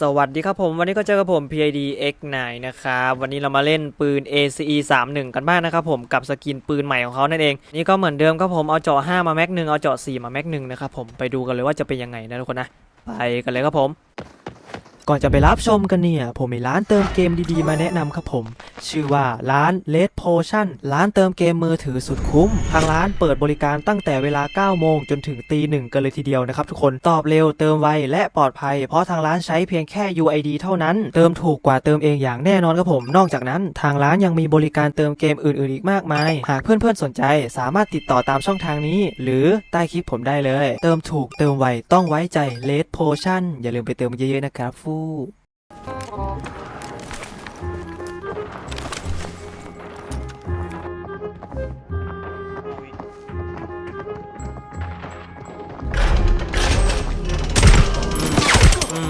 สวัสดีครับผมวันนี้ก็เจอกับผม PID X9 นะครับวันนี้เรามาเล่นปืน ACE 31กันบ้างนะครับผมกับสกินปืนใหม่ของเขานั่นเอง นี่ก็เหมือนเดิมครับผมเอาเจาะ5มาแม็กหนึ่งเอาเจาะ4มาแม็กหนึ่งนะครับผมไปดูกันเลยว่าจะเป็นยังไงนะทุกคนนะ ไปกันเลยครับผม ก่อนจะไปรับชมกันเนี่ย ผมมีร้านเติมเกมดีๆ มาแนะนำครับผม ชื่อว่าร้าน Red Potion ร้านเติมเกมมือถือสุดคุ้ม ทางร้านเปิดบริการตั้งแต่เวลา 9 โมงจนถึงตีหนึ่งกันเลยทีเดียวนะครับทุกคนตอบเร็วเติมไวและปลอดภัย เพราะทางร้านใช้เพียงแค่ UID เท่านั้น เติมถูกกว่าเติมเองอย่างแน่นอนครับผม นอกจากนั้น ทางร้านยังมีบริการเติมเกมอื่นๆอีกมากมาย หากเพื่อนๆสนใจสามารถติดต่อตามช่องทางนี้ หรือใต้คลิปผมได้เลย เติมถูกเติมไวต้องไว้ใจ Red Potion อย่าลืมไปเติมเยอะๆนะครับฟูอื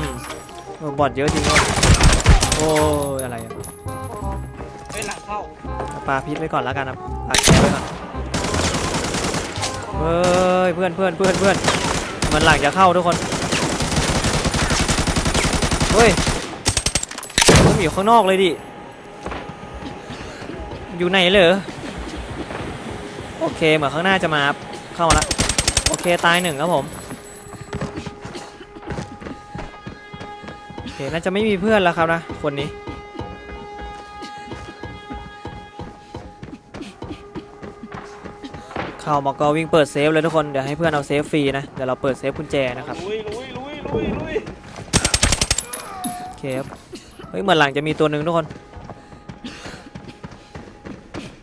มเออบอดเยอะจริงด้วยโอ้ยอะไรอะเฮ้ยหลังเข้าปลาพิษไว้ก่อนแล้วกันนะปลาแก้ไว้ก่อนเฮ้ยเพื่อนเพื่อนเพื่อนเพื่อนมันหลังจะเข้าทุกคน เฮ้ยผมอยู่ข้างนอกเลยดิ อยู่ไหนเหรอโอเคเหมือนข้างหน้าจะมาครับเข้ามาละโอเคตายหนึ่งครับผมโอเคน่าจะไม่มีเพื่อนแล้วครับนะคนนี้เข้ามาก็วิ่งเปิดเซฟเลยทุกคนเดี๋ยวให้เพื่อนเอาเซฟฟรีนะเดี๋ยวเราเปิดเซฟกุญแจนะครับลุยลุยลุยลุยลุย เคครับ เฮ้ยเหมือนหลังจะมีตัวหนึ่งทุกคน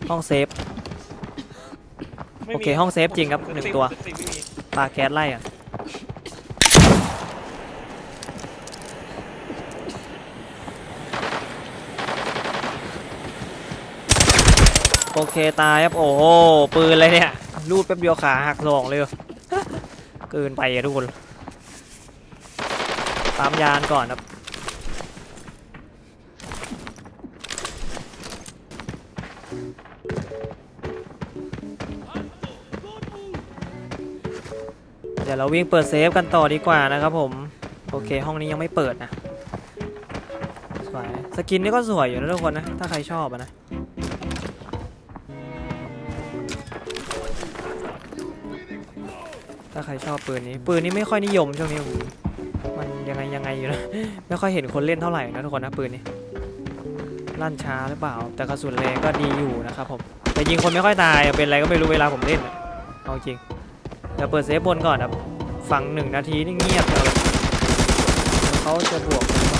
ห้องเซฟไม่มีโอเคห้องเซฟจริงครับหนึ่งตัวตึกสี่ไม่มีปลาแก๊สไล่อะโอเคตายครับ โอ้โหปืนอะไรเนี่ยลูดแป๊บเดียวขาหักสองเลยเกินไปอะทุกคนตามยานก่อนครับ เราวิ่งเปิดเซฟกันต่อดีกว่านะครับผม โอเค ห้องนี้ยังไม่เปิดนะ สวย สกินนี่ก็สวยอยู่นะทุกคนนะ ถ้าใครชอบนะถ้าใครชอบปืนนี้ ปืนนี้ไม่ค่อยนิยมช่วงนี้ผมมันยังไงยังไงอยู่นะ ไม่ค่อยเห็นคนเล่นเท่าไหร่นะทุกคนนะปืนนี้ลั่นช้าหรือเปล่า แต่กระสุนแรงก็ดีอยู่นะครับผมแต่ยิงคนไม่ค่อยตายเป็นอะไรก็ไม่รู้เวลาผมเล่นเอาจริง เดี๋ยวเปิดเซฟบนก่อนครับ ฝั่งหนึ่งนาทีนี่เงียบเลยเขาจะบวกเปล่า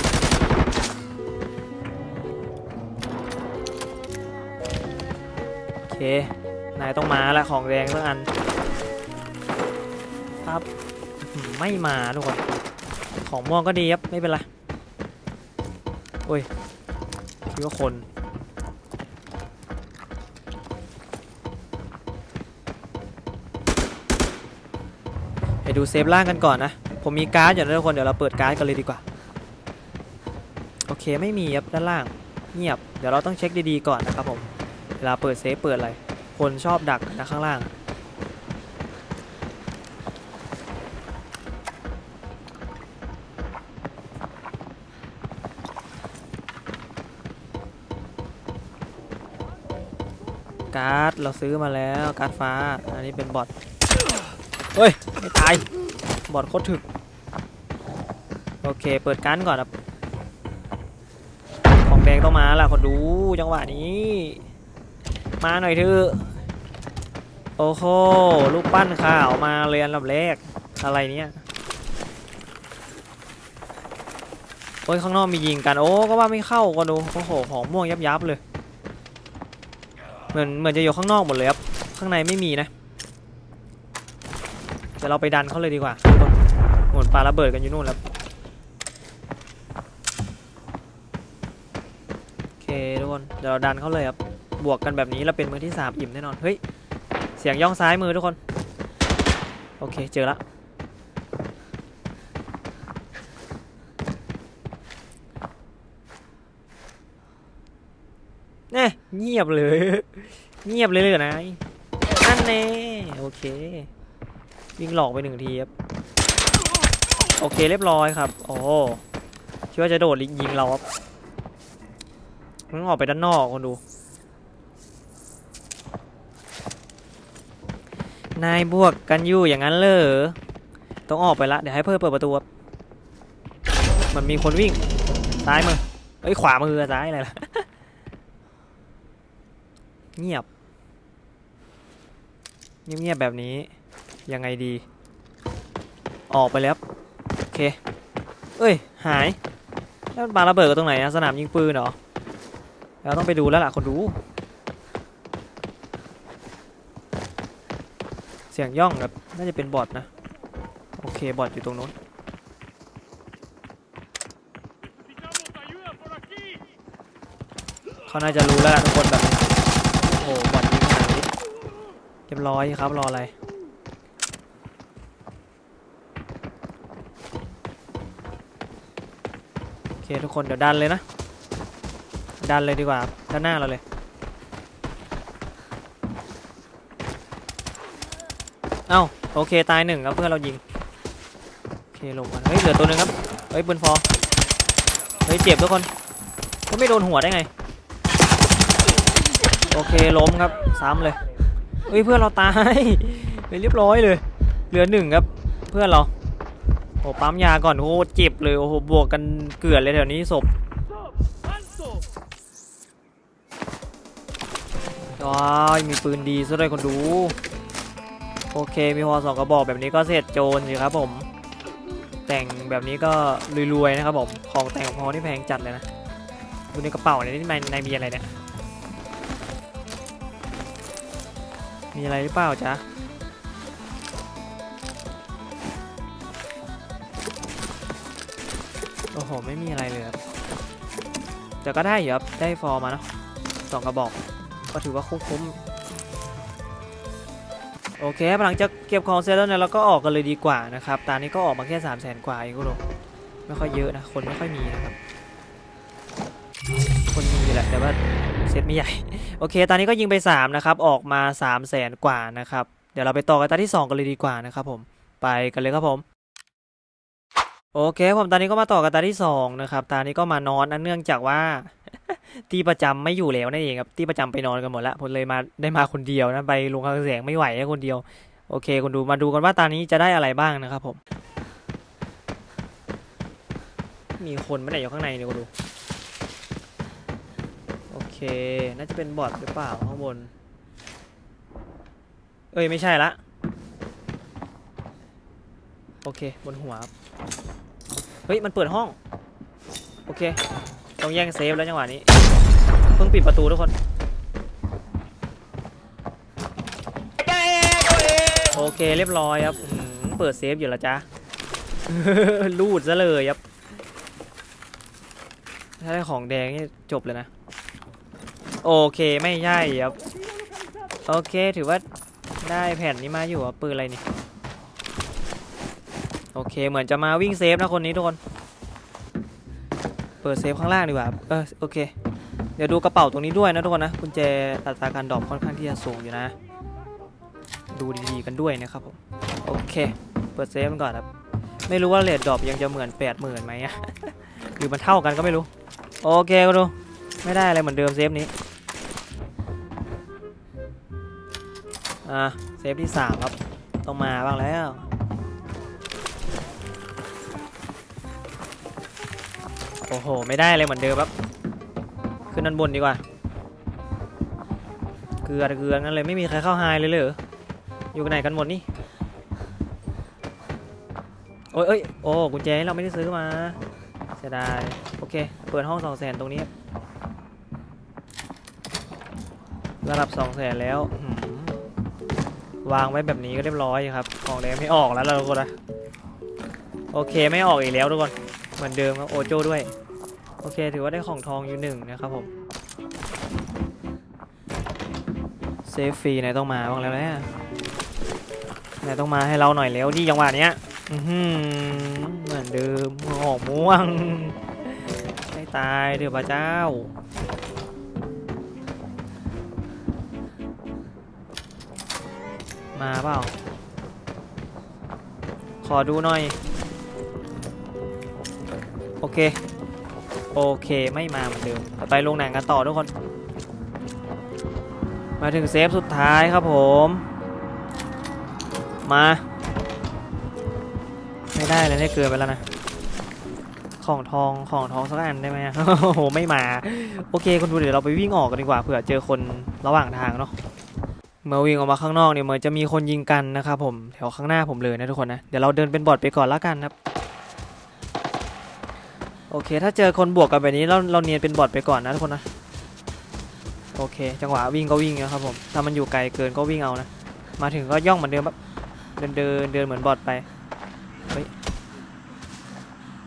โอเค นายต้องมาละของแดงสักอัน ครับไม่มาทุกคน ของม่วงก็ดีครับ ไม่เป็นไร โอ้ยคิดว่าคน ดูเซฟล่างกันก่อนนะ ผมมีการ์ดอยู่นะทุกคน เดี๋ยวเราเปิดการ์ดกันเลยดีกว่า โอเคไม่มีครับด้านล่างเงียบ เดี๋ยวเราต้องเช็คดีๆก่อนนะครับผม เวลาเปิดเซฟเปิดอะไร คนชอบดักนะข้างล่างการ์ดเราซื้อมาแล้วการ์ดฟ้า อันนี้เป็นบอทายบอดโคตรถึก โอเค เปิดการ์ดก่อนครับของแดงต้องมาล่ะคนดูจังหวะนี้ มาหน่อยเถอะโอ้โหลูกปั้นข่าวมาเลยอันดับแรกอะไรเนี่ยโอ้ยข้างนอกมียิงกันโอ้ก็ว่าไม่เข้าก็ดูโอ้โหของม่วงยับยับเลย เหมือนเหมือนจะอยู่ข้างนอกหมดเลยครับข้างในไม่มีนะ เดี๋ยวเราไปดันเขาเลยดีกว่าทุกคนหมุนปลาระเบิดกันอยู่นู่นแล้วโอเคทุกคนเดี๋ยวเราดันเขาเลยครับบวกกันแบบนี้เราเป็นมือที่สามอิ่มแน่นอนเฮ้ยเสียงย่องซ้ายมือทุกคนโอเคเจอละเนี่ยเงียบเลย เงียบเลยเลยนะนั่นแน่โอเค วิ่งหลอกไปหนึ่งทีครับ โอเคเรียบร้อยครับ โอ้คิดว่าจะโดดยิงเราครับมันออกไปด้านนอกคนดู นายบวกกันอยู่อย่างนั้นเลยต้องออกไปละ เดี๋ยวให้เพิ่มเปิดประตูครับมันมีคนวิ่ง ซ้ายมือเอ้ยขวามือซ้ายอะไรล่ะ เงียบ เงียบๆแบบนี้ ยังไงดี ออกไปแล้วโอเค เอ้ย หาย แล้วมาระเบิดกันตรงไหนอะสนามยิงปืนเหรอเราต้องไปดูแล้วล่ะคนดู เสียงย่องครับน่าจะเป็นบอทนะ โอเคบอทอยู่ตรงนู้นเขาน่าจะรู้แล้วล่ะทุกคนแบบนี้โอ้โหบอทยิงขนาดนี้เรียบร้อยครับรออะไร โอ เคทุกคนเดี๋ยวดันเลยนะ ดันเลยดีกว่าด้านหน้าเราเลยเอ้าโอเคตายหนึ่งครับเพื่อนเรายิงโอเคลงมาเฮ้ยเหลือตัวหนึงครับเฮ้ยปืนฟอเฮ้ยเจ็บทุกคนก็ไม่โดนหัวได้ไงโอเคล้มครับซ้ำเลยเฮ้ยเพื่อนเราตายไปเรียบร้อยเลย เหลือหนึ่งครับเพื่อนเรา โอ้ปั๊มยาก่อนโอ้เจ็บเลยโอ้โหบวกกันเกลือนเลยแถวนี้ศพว้ายมีปืนดีซะด้วยคนดู โอเคมีพอสองกระบอกแบบนี้ก็เสร็จโจรสิครับผม แต่งแบบนี้ก็รวยๆนะครับผมของแต่งของพอที่แพงจัดเลยนะดูในกระเป๋าเนี่ยนี่มันในมีอะไรเนี่ยมีอะไรหรือเปล่าจ๊ะ โหไม่มีอะไรเลยครับแต่ก็ได้อยู่ครับได้ฟอร์มาเนาะสองกระบอกก็ถือว่าคุ้มๆโอเครับหลังจากเก็บของเสร็จแล้วเนี่ยเราก็ออกกันเลยดีกว่านะครับตอนนี้ก็ออกมาแค่3 0 0แสนกว่าเองก็ดูไม่ค่อยเยอะนะคนไม่ค่อยมีนะครับคนมีแหละแต่ว่าเซตไม่ใหญ่โอเคตอนนี้ก็ยิงไป3นะครับออกมา3 0 0แสนกว่านะครับเดี๋ยวเราไปต่อกันตาที่ 2 กันเลยดีกว่านะครับผมไปกันเลยครับผม โอเคผมตอนนี้ก็มาต่อกันตาที่2นะครับตานี้ก็มานอนนะเนื่องจากว่า ที่ประจำไม่อยู่แล้วนั่นเองครับที่ประจำไปนอนกันหมดแล้วผมเลยมาได้มาคนเดียวนะไปลงคลังแสงไม่ไหวแค่คนเดียว โอเคคุณดูมาดูกันว่าตานี้จะได้อะไรบ้างนะครับผม มีคนไม่ไหนอยู่ข้างในเนี่ยคุณดูโอเค น่าจะเป็นบอทหรือเปล่าข้างบน เอ้ยไม่ใช่ละโอเคบนหัวครับ เฮ้ย มันเปิดห้อง โอเค ต้องแย่งเซฟแล้วจังหวะนี้ เพิ่งปิดประตูทุกคน โอเคเรียบร้อยครับ เปิดเซฟอยู่แล้วจ้าลูดซะเลยครับ ถ้าได้ของแดงนี่จบเลยนะ โอเคไม่ใช่ครับ โอเคถือว่าได้แผ่นนี้มาอยู่อะปืนอะไรนี่ โอเคเหมือนจะมาวิ่งเซฟนะคนนี้ทุกคน เปิดเซฟข้างล่างดีกว่า เออโอเค เดี๋ยวดูกระเป๋าตรงนี้ด้วยนะทุกคนนะกุญแจอัตราการดรอปค่อนข้างที่จะสูงอยู่นะ ดูดีๆกันด้วยนะครับผม โอเค เปิดเซฟมันก่อนครับ ไม่รู้ว่าเลดดรอปยังจะเหมือนแปดหมื่นไหมอะหรือมันเท่ากันก็ไม่รู้ โอเคก็ดู ไม่ได้อะไรเหมือนเดิมเซฟนี้ อะเซฟที่สามครับ ต้องมาบ้างแล้ว โอ้โห ไม่ได้เลยเหมือนเดิมครับ ขึ้นด้านบนดีกว่า เกลือเกลืองั้นเลยไม่มีใครเข้าไฮเลยเลยหรออยู่กันไหนกันหมดนี่ โอ้ยเอ้ยโอ้กุญแจเราไม่ได้ซื้อมา เสียดาย โอเค เปิดห้องสองแสนตรงนี้ ระดับ2 0 0แสนแล้ว วางไว้แบบนี้ก็เรียบร้อยครับ ของแดงไม่ออกแล้วเราทุกคนนะโอเคไม่ออกอีกแล้วทุกคน เหมือนเดิมครับโอโจด้วย โอเค ถือว่าได้ของทองอยู่หนึ่งนะครับผมเซฟฟรีไหนต้องมาบ้างแล้วนะไหนต้องมาให้เราหน่อยแล้วที่จังหวะเนี้ยเหมือนเดิมหอมม่วงให้ตายเถอะพระเจ้ามาเปล่า ขอดูหน่อย โอเค โอเคไม่มาเหมือนเดิมไปลงหนังกันต่อทุกคน มาถึงเซฟสุดท้ายครับผม มา ไม่ได้เลยเนี่ยเกินไปแล้วนะ ของทองของทองสักอันได้ไหมโอ้โหไม่มา โอเคคุณดูเดี๋ยวเราไปวิ่งออกกันดีกว่าเผื่อเจอคนระหว่างทางเนาะเมื่อวิ่งออกมาข้างนอกเนี่ยเหมือนจะมีคนยิงกันนะครับผมแถวข้างหน้าผมเลยนะทุกคนนะ เดี๋ยวเราเดินเป็นบอทไปก่อนละกันครับ โอเค ถ้าเจอคนบวกกันแบบนี้เราเราเนียนเป็นบอทไปก่อนนะทุกคนนะโอเค จังหวะวิ่งก็วิ่งนะครับผมถ้ามันอยู่ไกลเกินก็วิ่งเอานะ มาถึงก็ย่องเหมือนเดิมแบบเดินเดินเดินเหมือนบอทไปเฮ้ย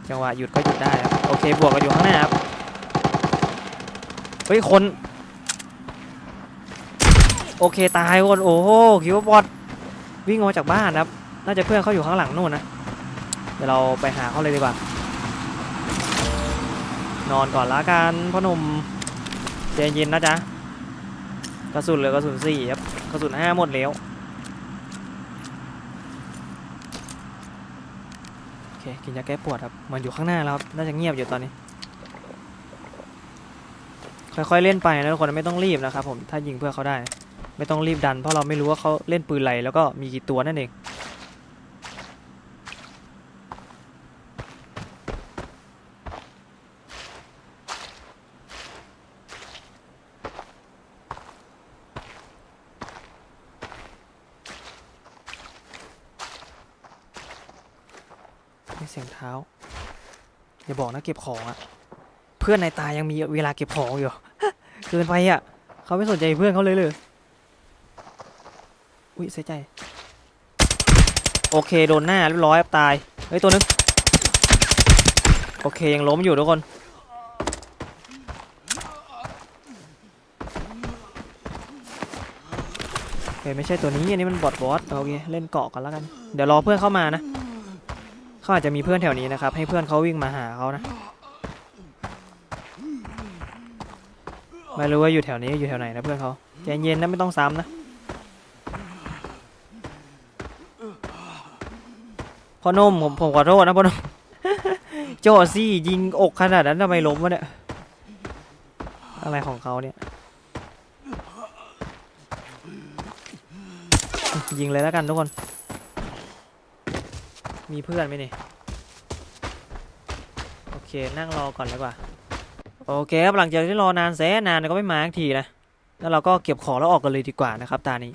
จังหวะหยุดก็หยุดได้ครับโอเคบวกกันอยู่ข้างหน้าครับเฮ้ยคนโอเคตายคนโอ้โหคิดว่าบอทวิ่งออกมาจากบ้านครับ น่าจะเพื่อนเขาอยู่ข้างหลังนู่นนะเดี๋ยวเราไปหาเขาเลยดีกว่า นอนก่อนละกันพ่อหนุ่มใจเย็นนะจ๊ะกระสุนเหลือกระสุนสี่ครับกระสุนห้าหมดแล้วโอเคกินยาแก้ปวดครับมันอยู่ข้างหน้าแล้วครับน่าจะเงียบอยู่ตอนนี้ ค่อยๆเล่นไปนะทุกคนไม่ต้องรีบนะครับผมถ้ายิงเพื่อเขาได้ ไม่ต้องรีบดันเพราะเราไม่รู้ว่าเขาเล่นปืนอะไรแล้วก็มีกี่ตัวนั่นเอง เสียงเท้า อย่าบอกนะเก็บของอะเพื่อนในตายังมีเวลาเก็บของอยู่เกินไปอะเขาไม่สนใจเพื่อนเขาเลยเลยอุ้ยเสียใจ โอเคโดนหน้าเรียบร้อยตายเฮ้ยตัวนึงโอเคยังล้มอยู่ทุกคนโอเคไม่ใช่ตัวนี้อันนี้มันบอทบอสโอเคเล่นเกาะกันแล้วกัน เดี๋ยวรอเพื่อนเข้ามานะ เขาอาจจะมีเพื่อนแถวนี้นะครับ ให้เพื่อนเขาวิ่งมาหาเขานะไม่รู้ว่าอยู่แถวนี้อยู่แถวไหนนะเพื่อนเขาใจเย็นนะไม่ต้องซ้ำนะพ่อนุ่มผมผมขอโทษนะพ่อนุ่มโจซี่ยิงอกขนาดนั้นทำไมล้มวะเนี่ยอะไรของเขาเนี่ย ยิงเลยแล้วกันทุกคน มีเพื่อนไหมนี่ โอเค นั่งรอก่อนดีกว่า โอเคครับ หลังจากที่รอนานแสนนานก็ไม่มาสักทีนะ แล้วเราก็เก็บของแล้วออกกันเลยดีกว่านะครับ ตานี้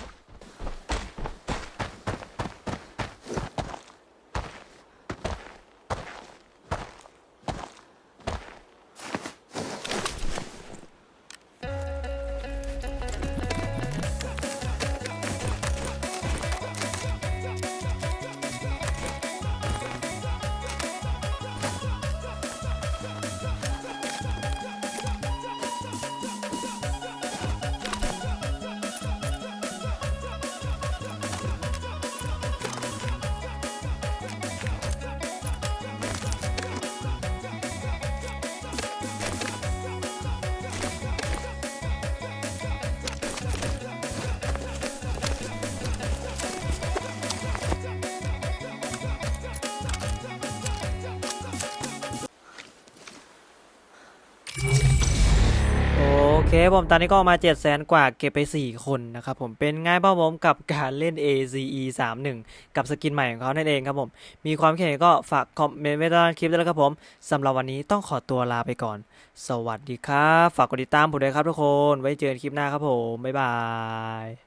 ผมตอนนี้ก็มา 7 0 0 0 0นกว่าเก็บไป 4 คนนะครับผมเป็นง่ายเป้าผมกับการเล่น ACE 31 กับสกินใหม่ของเขานั่นเองครับผม มีความคิดเห็นก็ฝากคอมเมนต์ไว้ใต้คลิปด้วยครับผมสำหรับวันนี้ต้องขอตัวลาไปก่อน สวัสดีครับ ฝากกดติดตามผมด้วยครับทุกคน ไว้เจอกันคลิปหน้าครับผม บ๊ายบาย